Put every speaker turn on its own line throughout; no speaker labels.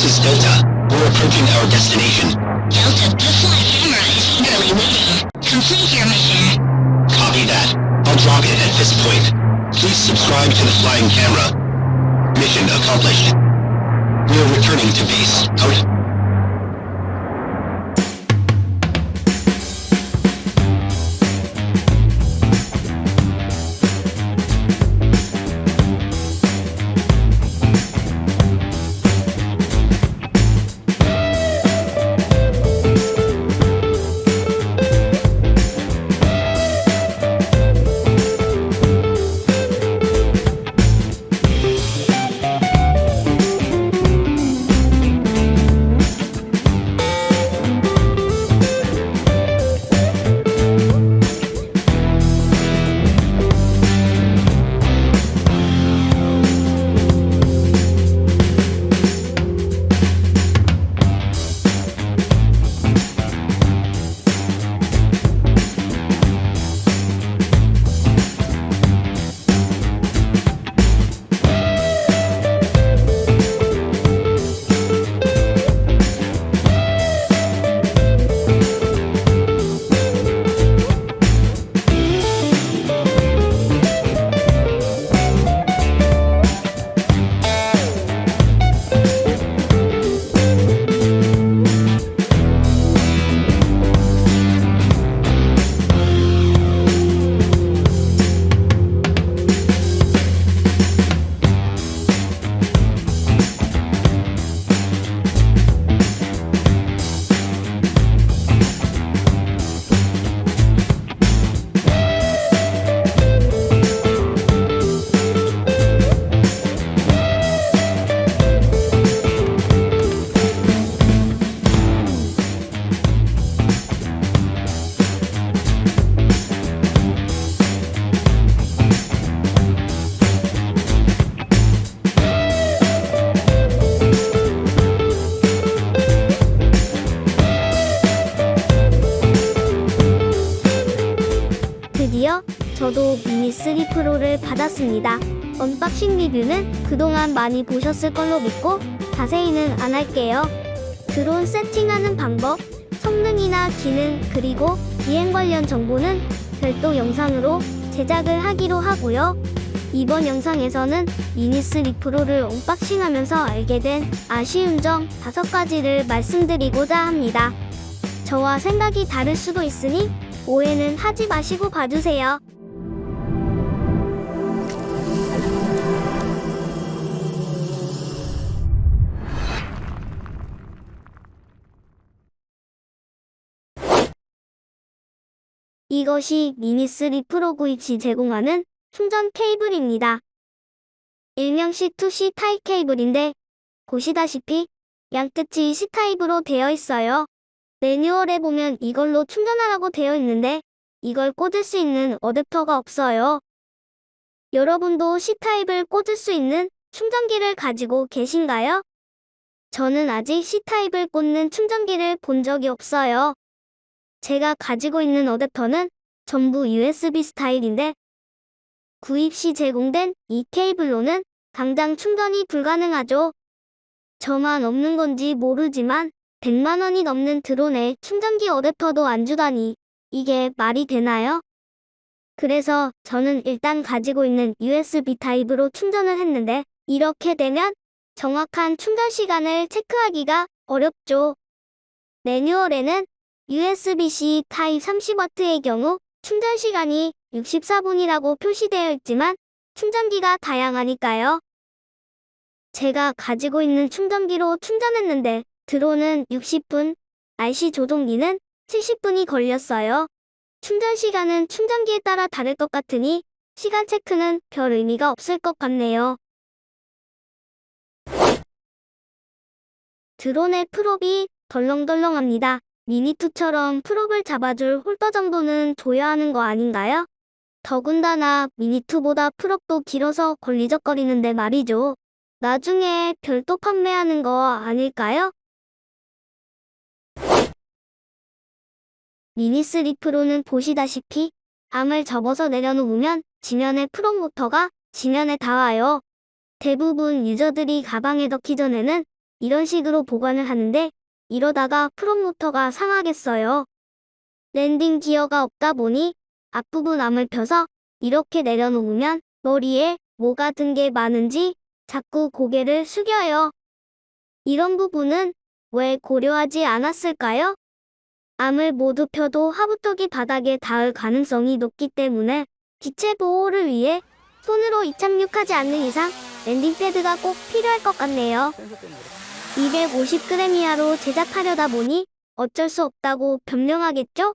This is Delta. We're approaching our destination.
Delta, the flight camera is eagerly waiting. Complete your mission.
Copy that. I'll drop it at this point. Please subscribe to the flying camera. Mission accomplished. We're returning to base. Out.
저도 미니 3 프로를 받았습니다. 언박싱 리뷰는 그동안 많이 보셨을 걸로 믿고 자세히는 안 할게요. 드론 세팅하는 방법, 성능이나 기능, 그리고 비행 관련 정보는 별도 영상으로 제작을 하기로 하고요. 이번 영상에서는 미니 3 프로를 언박싱하면서 알게 된 아쉬운 점 5가지를 말씀드리고자 합니다. 저와 생각이 다를 수도 있으니 오해는 하지 마시고 봐주세요. 이것이 미니3 프로 9H 제공하는 충전 케이블입니다. 일명 C2C 타입 케이블인데 보시다시피 양끝이 C타입으로 되어 있어요. 매뉴얼에 보면 이걸로 충전하라고 되어 있는데 이걸 꽂을 수 있는 어댑터가 없어요. 여러분도 C타입을 꽂을 수 있는 충전기를 가지고 계신가요? 저는 아직 C타입을 꽂는 충전기를 본 적이 없어요. 제가 가지고 있는 어댑터는 전부 USB 스타일인데 구입 시 제공된 이 케이블로는 당장 충전이 불가능하죠. 저만 없는 건지 모르지만 100만 원이 넘는 드론에 충전기 어댑터도 안 주다니 이게 말이 되나요? 그래서 저는 일단 가지고 있는 USB 타입으로 충전을 했는데 이렇게 되면 정확한 충전 시간을 체크하기가 어렵죠. 매뉴얼에는 USB-C 타입 30W의 경우 충전 시간이 64분이라고 표시되어 있지만 충전기가 다양하니까요. 제가 가지고 있는 충전기로 충전했는데 드론은 60분, RC 조종기는 70분이 걸렸어요. 충전 시간은 충전기에 따라 다를 것 같으니 시간 체크는 별 의미가 없을 것 같네요. 드론의 프롭이 덜렁덜렁합니다. 미니2처럼 프롭을 잡아줄 홀더 정도는 줘야 하는 거 아닌가요? 더군다나 미니2보다 프롭도 길어서 걸리적거리는데 말이죠. 나중에 별도 판매하는 거 아닐까요? 미니3 프로는 보시다시피 암을 접어서 내려놓으면 지면에 프로 모터가 지면에 닿아요. 대부분 유저들이 가방에 넣기 전에는 이런 식으로 보관을 하는데 이러다가 프롬모터가 상하겠어요. 랜딩 기어가 없다 보니 앞부분 암을 펴서 이렇게 내려놓으면 머리에 뭐가 든 게 많은지 자꾸 고개를 숙여요. 이런 부분은 왜 고려하지 않았을까요? 암을 모두 펴도 하부턱이 바닥에 닿을 가능성이 높기 때문에 기체 보호를 위해 손으로 이착륙하지 않는 이상 랜딩 패드가 꼭 필요할 것 같네요. 250g 이하로 제작하려다 보니 어쩔 수 없다고 변명하겠죠?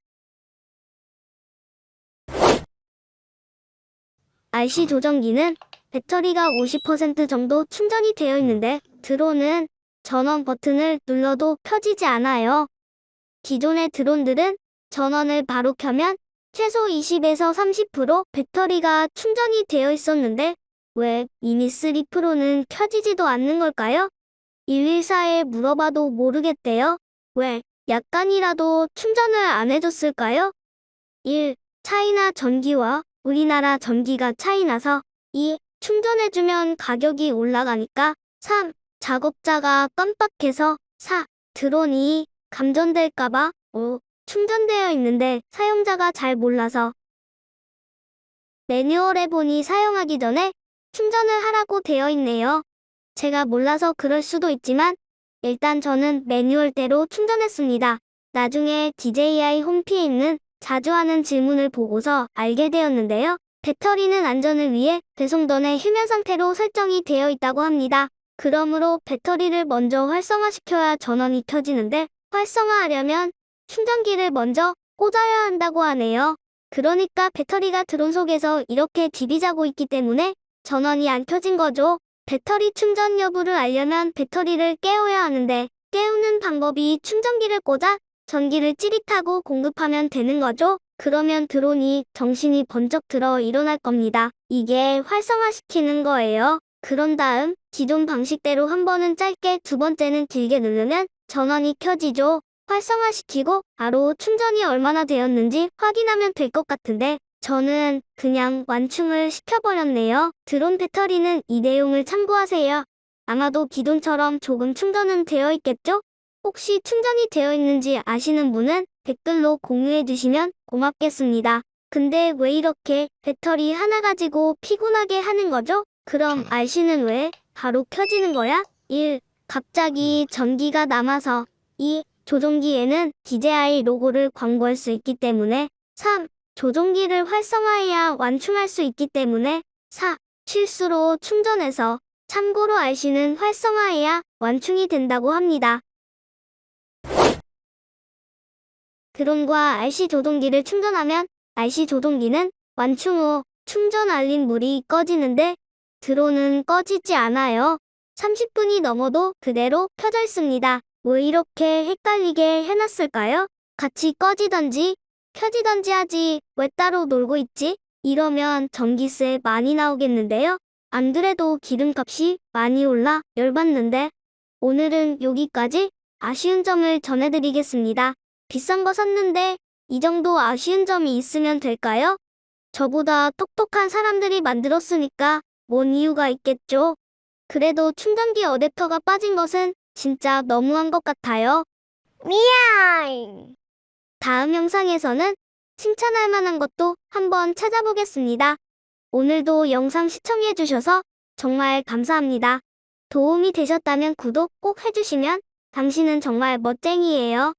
RC 조정기는 배터리가 50% 정도 충전이 되어 있는데 드론은 전원 버튼을 눌러도 켜지지 않아요. 기존의 드론들은 전원을 바로 켜면 최소 20에서 30% 배터리가 충전이 되어 있었는데 왜 미니3 프로는 켜지지도 않는 걸까요? 114에 물어봐도 모르겠대요. 왜 약간이라도 충전을 안 해줬을까요? 1. 차이나 전기와 우리나라 전기가 차이나서 2. 충전해주면 가격이 올라가니까 3. 작업자가 깜빡해서 4. 드론이 감전될까봐 5. 충전되어 있는데 사용자가 잘 몰라서 매뉴얼에 보니 사용하기 전에 충전을 하라고 되어 있네요. 제가 몰라서 그럴 수도 있지만 일단 저는 매뉴얼대로 충전했습니다. 나중에 DJI 홈피에 있는 자주 하는 질문을 보고서 알게 되었는데요. 배터리는 안전을 위해 배송 전에 휴면 상태로 설정이 되어 있다고 합니다. 그러므로 배터리를 먼저 활성화시켜야 전원이 켜지는데 활성화하려면 충전기를 먼저 꽂아야 한다고 하네요. 그러니까 배터리가 드론 속에서 이렇게 디비자고 있기 때문에 전원이 안 켜진 거죠. 배터리 충전 여부를 알려면 배터리를 깨워야 하는데 깨우는 방법이 충전기를 꽂아 전기를 찌릿하고 공급하면 되는 거죠. 그러면 드론이 정신이 번쩍 들어 일어날 겁니다. 이게 활성화시키는 거예요. 그런 다음 기존 방식대로 한 번은 짧게 두 번째는 길게 누르면 전원이 켜지죠. 활성화시키고 바로 충전이 얼마나 되었는지 확인하면 될 것 같은데 저는 그냥 완충을 시켜버렸네요. 드론 배터리는 이 내용을 참고하세요. 아마도 기존처럼 조금 충전은 되어 있겠죠? 혹시 충전이 되어 있는지 아시는 분은 댓글로 공유해 주시면 고맙겠습니다. 근데 왜 이렇게 배터리 하나 가지고 피곤하게 하는 거죠? 그럼 RC는 왜 바로 켜지는 거야? 1. 갑자기 전기가 남아서 2. 조종기에는 DJI 로고를 광고할 수 있기 때문에 3. 조종기를 활성화해야 완충할 수 있기 때문에 4. 실수로 충전해서 참고로 RC는 활성화해야 완충이 된다고 합니다. 드론과 RC 조종기를 충전하면 RC 조종기는 완충 후 충전 알림 물이 꺼지는데 드론은 꺼지지 않아요. 30분이 넘어도 그대로 켜져 있습니다. 왜 이렇게 헷갈리게 해놨을까요? 같이 꺼지던지 켜지던지 하지 왜 따로 놀고 있지? 이러면 전기세 많이 나오겠는데요? 안 그래도 기름값이 많이 올라 열받는데 오늘은 여기까지 아쉬운 점을 전해드리겠습니다. 비싼 거 샀는데 이 정도 아쉬운 점이 있으면 될까요? 저보다 똑똑한 사람들이 만들었으니까 뭔 이유가 있겠죠. 그래도 충전기 어댑터가 빠진 것은 진짜 너무한 것 같아요.
미안.
다음 영상에서는 칭찬할 만한 것도 한번 찾아보겠습니다. 오늘도 영상 시청해주셔서 정말 감사합니다. 도움이 되셨다면 구독 꼭 해주시면 당신은 정말 멋쟁이에요.